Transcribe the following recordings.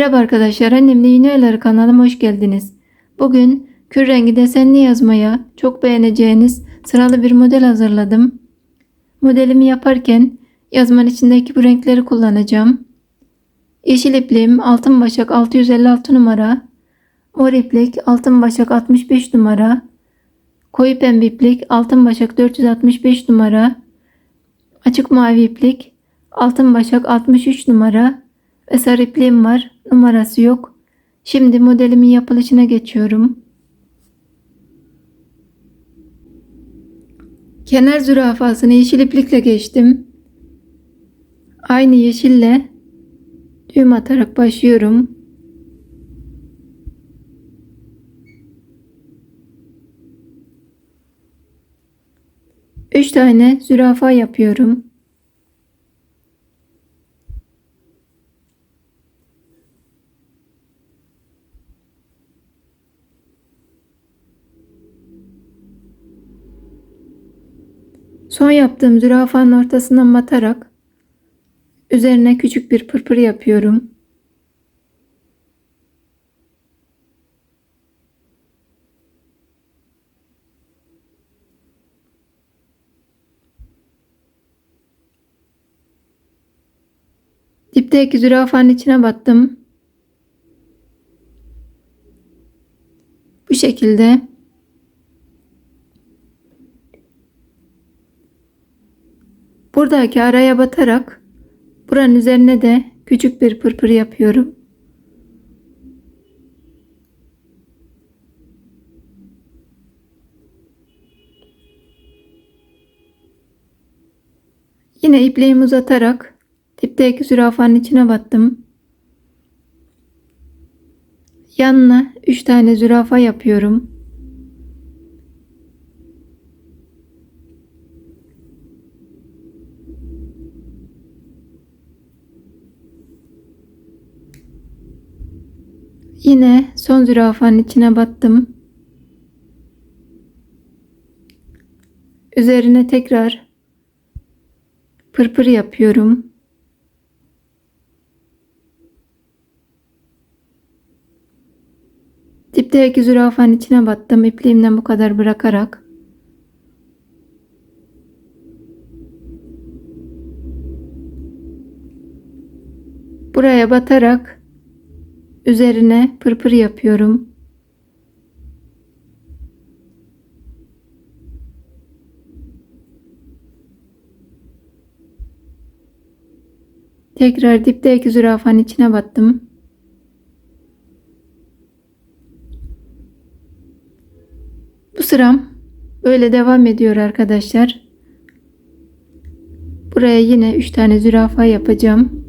Merhaba arkadaşlar, annemle yeni ayları kanalıma hoş geldiniz. Bugün kür rengi desenli yazmaya çok beğeneceğiniz sıralı bir model hazırladım. Modelimi yaparken yazmanın içindeki bu renkleri kullanacağım. Yeşil ipliğim altın başak 656 numara, mor iplik altın başak 65 numara, koyu pembe iplik altın başak 465 numara, açık mavi iplik altın başak 63 numara, ve sarı ipliğim var. Numarası yok. Şimdi modelimin yapılışına geçiyorum. Kenar zürafasını yeşil iplikle geçtim. Aynı yeşille düğüm atarak başlıyorum. Üç tane zürafa yapıyorum. Son yaptığım zürafanın ortasından batarak üzerine küçük bir pırpır yapıyorum. Dipteki zürafanın içine battım. Bu şekilde Buradaki araya batarak buranın üzerine de küçük bir pırpır yapıyorum. Yine ipliğimi uzatarak dipteki zürafanın içine battım. Yanına 3 tane zürafa yapıyorum. Yine son zürafanın içine battım. Üzerine tekrar pırpır yapıyorum. Dipteki zürafanın içine battım. İpliğimden bu kadar bırakarak. Buraya batarak Üzerine pırpır yapıyorum. Tekrar dipteki zürafanın içine battım. Bu sıram böyle devam ediyor arkadaşlar. Buraya yine 3 tane zürafa yapacağım.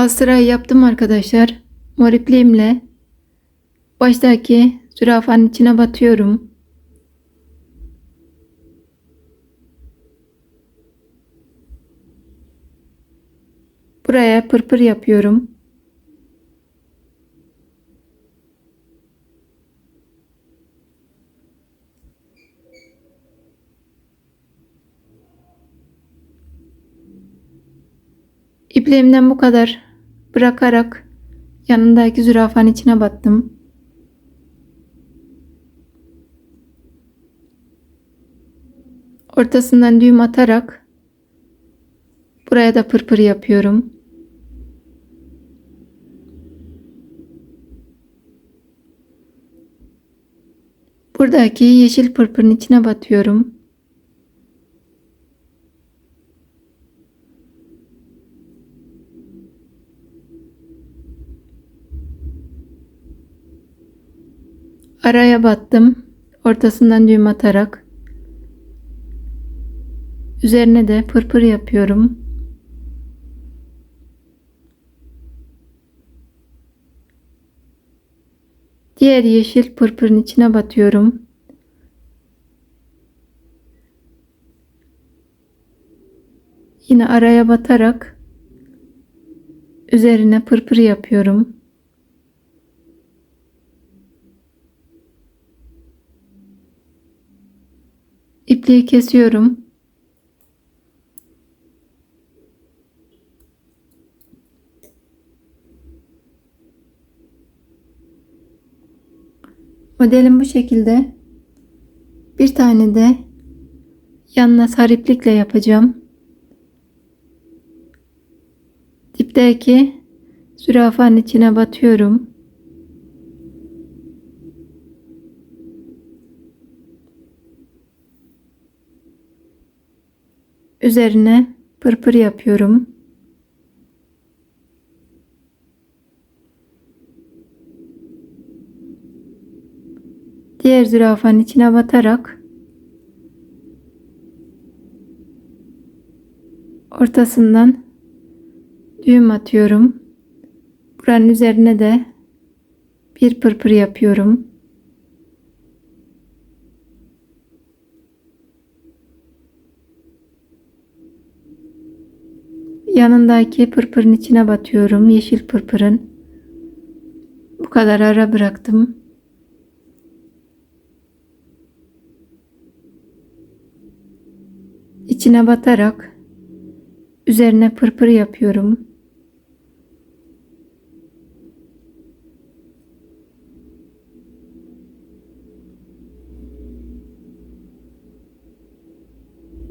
Astra'yı yaptım arkadaşlar. Mor ipliğimle baştaki zürafanın içine batıyorum. Buraya pırpır yapıyorum. İpliğimden bu kadar bırakarak yanındaki zürafanın içine battım. Ortasından düğüm atarak buraya da pırpır yapıyorum. Buradaki yeşil pırpırın içine batıyorum. Araya battım. Ortasından düğüm atarak. Üzerine de pırpır yapıyorum. Diğer yeşil pırpırın içine batıyorum. Yine araya batarak üzerine pırpır yapıyorum. İpliği kesiyorum. Modelim bu şekilde. Bir tane de yanına sarı iplikle yapacağım. Dipteki zürafanın içine batıyorum. Üzerine pırpır yapıyorum. Diğer zürafanın içine batarak ortasından düğüm atıyorum. Buranın üzerine de bir pırpır yapıyorum. Yanındaki pırpırın içine batıyorum. Yeşil pırpırın. Bu kadar ara bıraktım. İçine batarak üzerine pırpır yapıyorum.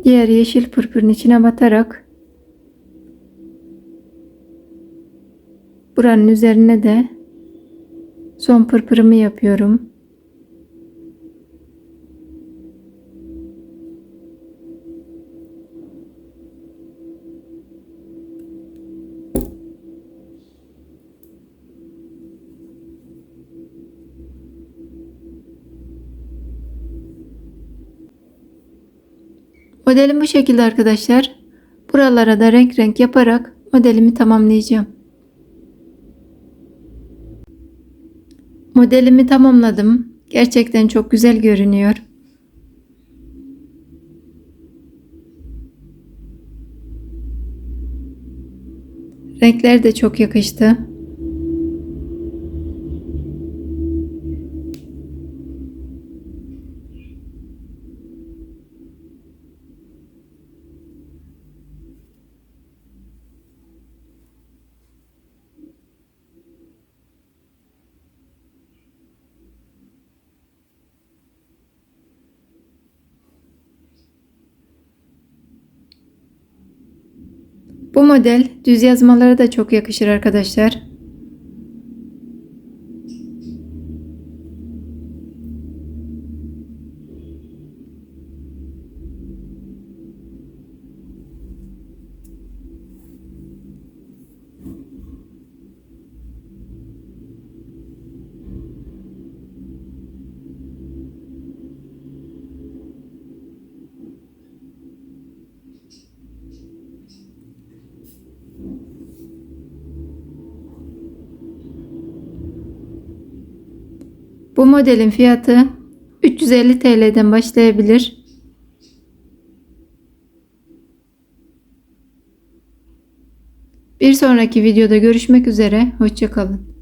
Diğer yeşil pırpırın içine batarak buranın üzerine de son pırpırımı yapıyorum. Modelim bu şekilde arkadaşlar. Buralara da renk renk yaparak modelimi tamamlayacağım. Modelimi tamamladım. Gerçekten çok güzel görünüyor. Renkler de çok yakıştı. Bu model düz yazmalara da çok yakışır arkadaşlar. Bu modelin fiyatı 350 TL'den başlayabilir. Bir sonraki videoda görüşmek üzere. Hoşçakalın.